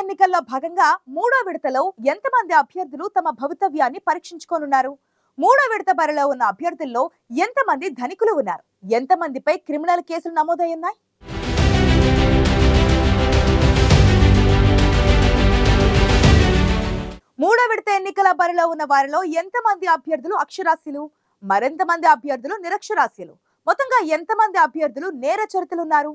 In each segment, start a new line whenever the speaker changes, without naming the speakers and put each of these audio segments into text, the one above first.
ఎన్నికల్లో భాగంగా మూడో విడతలో ఎంతమంది అభ్యర్థులు తమ భవితవ్యాన్ని పరీక్షించుకోనున్నారు? మూడో విడత బరిలో ఉన్న అభ్యర్థుల్లో ఎంతమంది ధనికులు ఉన్నారు? ఎంతమందిపై క్రిమినల్ కేసులు నమోదయ్యున్నాయి? మూడో విడత ఎన్నికల బరిలో ఉన్న వారిలో ఎంతమంది అభ్యర్థులు అక్షరాస్యులు? మరింతమంది అభ్యర్థులు నిరక్షరాస్యులు? మొత్తంగా ఎంతమంది అభ్యర్థులు నేర ఉన్నారు?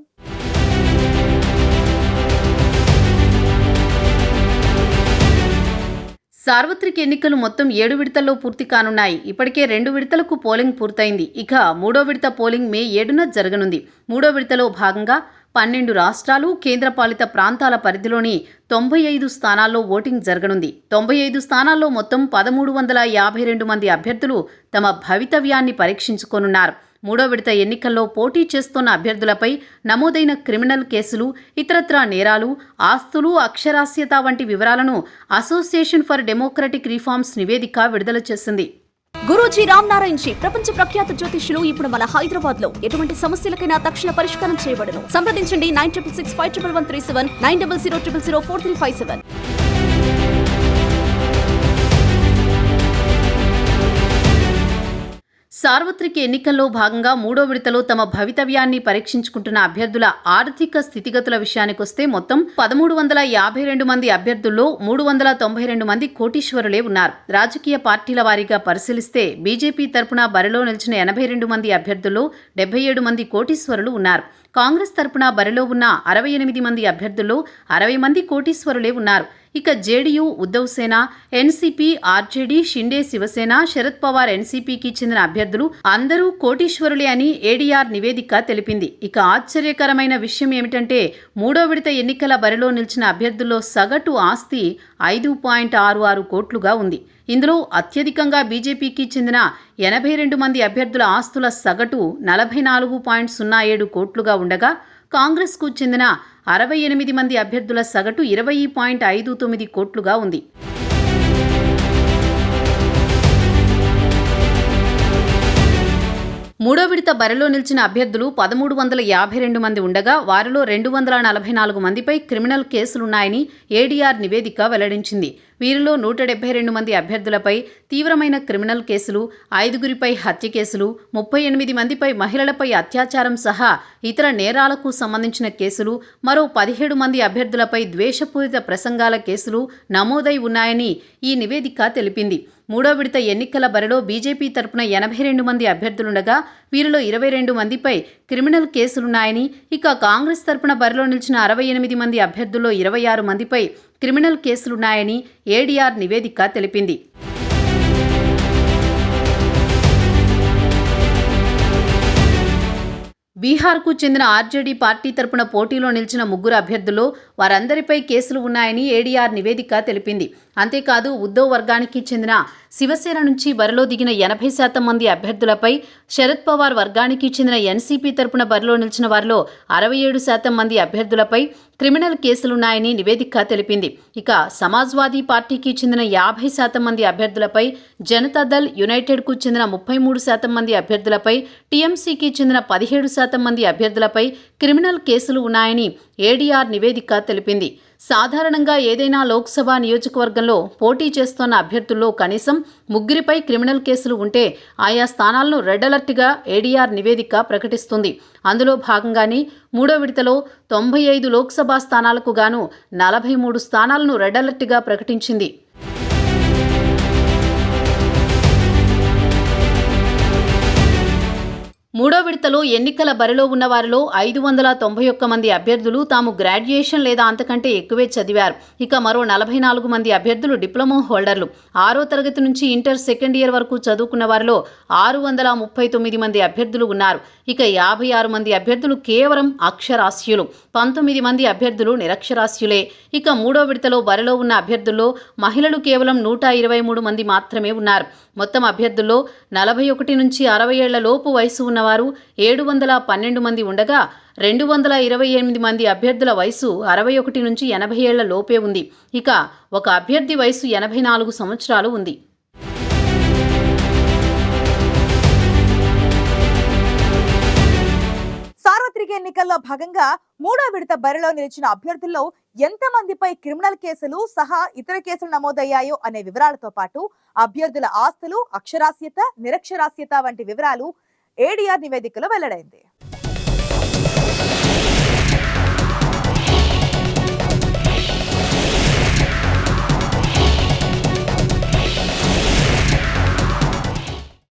సార్వత్రిక ఎన్నికలు మొత్తం ఏడు విడతల్లో పూర్తి కానున్నాయి. ఇప్పటికే రెండు విడతలకు పోలింగ్ పూర్తయింది. ఇక మూడో విడత పోలింగ్ మే ఏడున జరగనుంది. మూడో విడతలో భాగంగా పన్నెండు రాష్ట్రాలు కేంద్రపాలిత ప్రాంతాల పరిధిలోని తొంభై ఐదు స్థానాల్లో ఓటింగ్ జరగనుంది. తొంభై ఐదు స్థానాల్లో మొత్తం పదమూడు వందల యాభై రెండు మంది అభ్యర్థులు తమ భవితవ్యాన్ని పరీక్షించుకోనున్నారు. మూడో విడత ఎన్నికల్లో పోటీ చేస్తున్న అభ్యర్థులపై నమోదైన క్రిమినల్ కేసులు ఇతరత్రా నేరాలు ఆస్తులు అక్షరాస్యత వంటి వివరాలను అసోసియేషన్ ఫర్ డెమోక్రటిక్ రిఫార్మ్స్ నివేదిక విడుదల చేసింది.
గురూజీ రామ్ నారాయణ్ జీ ప్రపంచ ప్రఖ్యాత జ్యోతిష్యులు ఇప్పుడు మన హైదరాబాద్లో ఎటువంటి సమస్యలకైనా తక్షణ పరిష్కారం చేయబడను. సంప్రదించండి nine triple six five triple one three seven nine double zero triple zero four three five seven.
సార్వత్రిక ఎన్నికల్లో భాగంగా మూడో విడతలో తమ భవితవ్యాన్ని పరీక్షించుకుంటున్న అభ్యర్థుల ఆర్థిక స్థితిగతుల విషయానికొస్తే మొత్తం పదమూడు వందల యాభై రెండు మంది అభ్యర్థుల్లో మూడు వందల తొంభై రెండు మంది కోటీశ్వరులే ఉన్నారు. రాజకీయ పార్టీల వారీగా పరిశీలిస్తే బీజేపీ తరపున బరిలో నిలిచిన ఎనభై రెండు మంది అభ్యర్థుల్లో డెబ్బై ఏడు మంది కోటీశ్వరులు ఉన్నారు. కాంగ్రెస్ తరపున బరిలో ఉన్న అరవై ఎనిమిది మంది అభ్యర్థుల్లో అరవై మంది కోటీశ్వరులే ఉన్నారు. ఇక JDU Uddhav Sena NCP RJD Shinde Shiv Sena Sharad Pawar ఎన్సీపీకి చెందిన అభ్యర్థులు అందరూ కోటీశ్వరులే అని ఏడీఆర్ నివేదిక తెలిపింది. ఇక ఆశ్చర్యకరమైన విషయం ఏమిటంటే మూడో విడత ఎన్నికల బరిలో నిలిచిన అభ్యర్థుల్లో సగటు ఆస్తి ఐదు పాయింట్ ఆరు ఆరు కోట్లుగా ఉంది. ఇందులో అత్యధికంగా బీజేపీకి చెందిన ఎనభై రెండు మంది అభ్యర్థుల ఆస్తుల సగటు నలభై నాలుగు పాయింట్ సున్నా ఏడు కోట్లుగా ఉండగా కాంగ్రెస్కు చెందిన అరవై ఎనిమిది మంది అభ్యర్థుల సగటు ఇరవై పాయింట్ ఐదు తొమ్మిది కోట్లుగా ఉంది. మూడో విడత బరిలో నిలిచిన అభ్యర్థులు పదమూడు వందల యాభై రెండు మంది ఉండగా వారిలో రెండు వందల నలభై నాలుగు మందిపై క్రిమినల్ కేసులున్నాయని ఏడీఆర్ నివేదిక వెల్లడించింది. వీరిలో నూట డెబ్బై రెండు మంది అభ్యర్థులపై తీవ్రమైన క్రిమినల్ కేసులు ఐదుగురిపై హత్య కేసులు ముప్పై ఎనిమిది మందిపై మహిళలపై అత్యాచారం సహా ఇతర నేరాలకు సంబంధించిన కేసులు మరో పదిహేడు మంది అభ్యర్థులపై ద్వేషపూరిత ప్రసంగాల కేసులు నమోదై ఉన్నాయని ఈ నివేదిక తెలిపింది. మూడో విడత ఎన్నికల బరిలో బీజేపీ తరపున ఎనభై రెండు మంది అభ్యర్థులుండగా వీరిలో ఇరవై రెండు మందిపై క్రిమినల్ కేసులున్నాయని ఇక కాంగ్రెస్ తరపున బరిలో నిలిచిన అరవై ఎనిమిది మంది అభ్యర్థుల్లో ఇరవై ఆరు మందిపై క్రిమినల్ కేసులున్నాయని ఏడీఆర్ నివేదిక తెలిపింది. బీహార్కు చెందిన ఆర్జేడీ పార్టీ తరపున పోటీలో నిలిచిన ముగ్గురు అభ్యర్థుల్లో వారందరిపై కేసులు ఉన్నాయని ఏడీఆర్ నివేదిక తెలిపింది. అంతేకాదు ఉద్దవ్ వర్గానికి చెందిన శివసేన నుంచి బరిలో దిగిన ఎనభై శాతం మంది అభ్యర్థులపై శరద్ పవార్ వర్గానికి చెందిన ఎన్సీపీ తరపున బరిలో నిలిచిన వారిలో అరవై ఏడు శాతం మంది అభ్యర్థులపై క్రిమినల్ కేసులున్నాయని నివేదిక తెలిపింది. ఇక సమాజ్వాదీ పార్టీకి చెందిన యాభై శాతం మంది అభ్యర్థులపై జనతాదళ్ యునైటెడ్కు చెందిన ముప్పై మూడు శాతం మంది అభ్యర్థులపై టీఎంసీకి చెందిన పదిహేడు శాతం మంది అభ్యర్థులపై క్రిమినల్ కేసులు ఉన్నాయని ఏడీఆర్ నివేదిక తెలిపింది. సాధారణంగా ఏదైనా లోక్సభ నియోజకవర్గంలో పోటీ చేస్తున్న అభ్యర్థుల్లో కనీసం ముగ్గురిపై క్రిమినల్ కేసులు ఉంటే ఆయా స్థానాలను రెడ్ అలర్ట్గా ఏడీఆర్ నివేదిక ప్రకటిస్తుంది. అందులో భాగంగానే మూడో విడతలో తొంభై ఐదు లోక్సభ స్థానాలకు గాను నలభై మూడు స్థానాలను రెడ్ అలర్ట్గా ప్రకటించింది. మూడో విడతలో ఎన్నికల బరిలో ఉన్న వారిలో ఐదు వందల తొంభై ఒక్క మంది అభ్యర్థులు తాము గ్రాడ్యుయేషన్ లేదా అంతకంటే ఎక్కువే చదివారు. ఇక మరో నలభై నాలుగు మంది అభ్యర్థులు డిప్లొమా హోల్డర్లు. ఆరో తరగతి నుంచి ఇంటర్ సెకండ్ ఇయర్ వరకు చదువుకున్న వారిలో ఆరు వందల ముప్పై తొమ్మిది మంది అభ్యర్థులు ఉన్నారు. ఇక యాభై ఆరు మంది అభ్యర్థులు కేవలం అక్షరాస్యులు. పంతొమ్మిది మంది అభ్యర్థులు నిరక్షరాస్యులే. ఇక మూడో విడతలో బరిలో ఉన్న అభ్యర్థుల్లో మహిళలు కేవలం నూట ఇరవై మూడు మంది మాత్రమే ఉన్నారు. మొత్తం అభ్యర్థుల్లో నలభై ఒకటి నుంచి అరవై ఏళ్ళ లోపు వయసు వారు ఏడు వందల పన్నెండు మంది ఉండగా రెండు వందల ఇరవై ఎనిమిది మంది అభ్యర్థుల వయసు అరవై ఒకటి నుంచి ఎనభై ఏళ్ళ లోపే ఉంది. ఇక ఒక అభ్యర్థి వయసు ఎనభై నాలుగు సంవత్సరాలు ఉంది.
సార్వత్రిక ఎన్నికల్లో భాగంగా మూడో విడత బరిలో నిలిచిన అభ్యర్థుల్లో ఎంత మందిపై క్రిమినల్ కేసులు సహా ఇతర కేసులు నమోదయ్యాయో అనే వివరాలతో పాటు అభ్యర్థుల ఆస్తులు అక్షరాస్యత నిరక్షరాస్యత వంటి వివరాలు ఏడీఆర్ నివేదికలో వెల్లడైంది.